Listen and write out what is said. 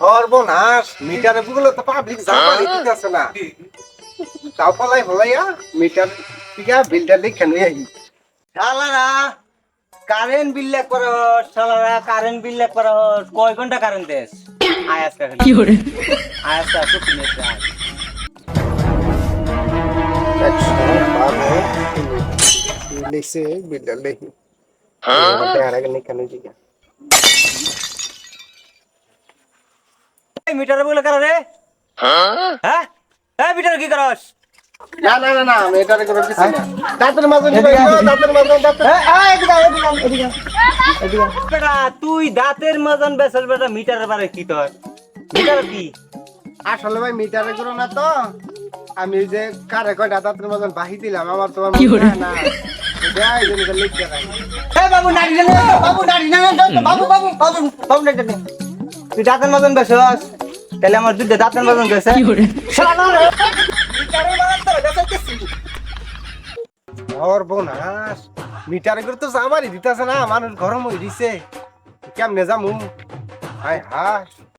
সর্বনাশ মিটারে গুলো তো পাবলিক জামারি দিতেছে না। তাও পালাই হলাইয়া মিটার টিকা বিলটা লিখে নিয়ে আই শালারা কারেন্ট বিল লেখ করো শালারা কারেন্ট বিল লেখ করো কয় ঘণ্টা কারেন্ট দেশ? আয় আজকে কি করে? আয় আজকে টুকি নিয়েছে আয় লিখছে বিলটা লিখি আর আগে লিখে। নিয়ে জিগা এই মিটারে বলে কারা রে? হ্যাঁ? এই মিটারে কি করস? না না করে না। দাঁতের মাঝে নিয়ে আইও, দাঁতের মাঝে দাঁতের বেটা তুই দাঁতের মতন বেসল বেটা মিটারের বারে কি তোর মিটার কি? আসলে ভাই মিটারে করো না তো। আমি ওই যে কারে কয়টা দাঁতের মতন বাহি দিলাম আমার তোমার মনে হয় না। বাবু নাড়ি না বাবু বাবু বাবু বাবু বাবু তুই দাঁতের মতন বেসস তাহলে আমার দুধে দাঁতের বাদন গেছে। সর্বনাশ মিটারে করে তো আমারই দিতেছে না মানুষ গরম হয়ে দিছে কেমনে যামু? হায় হায়।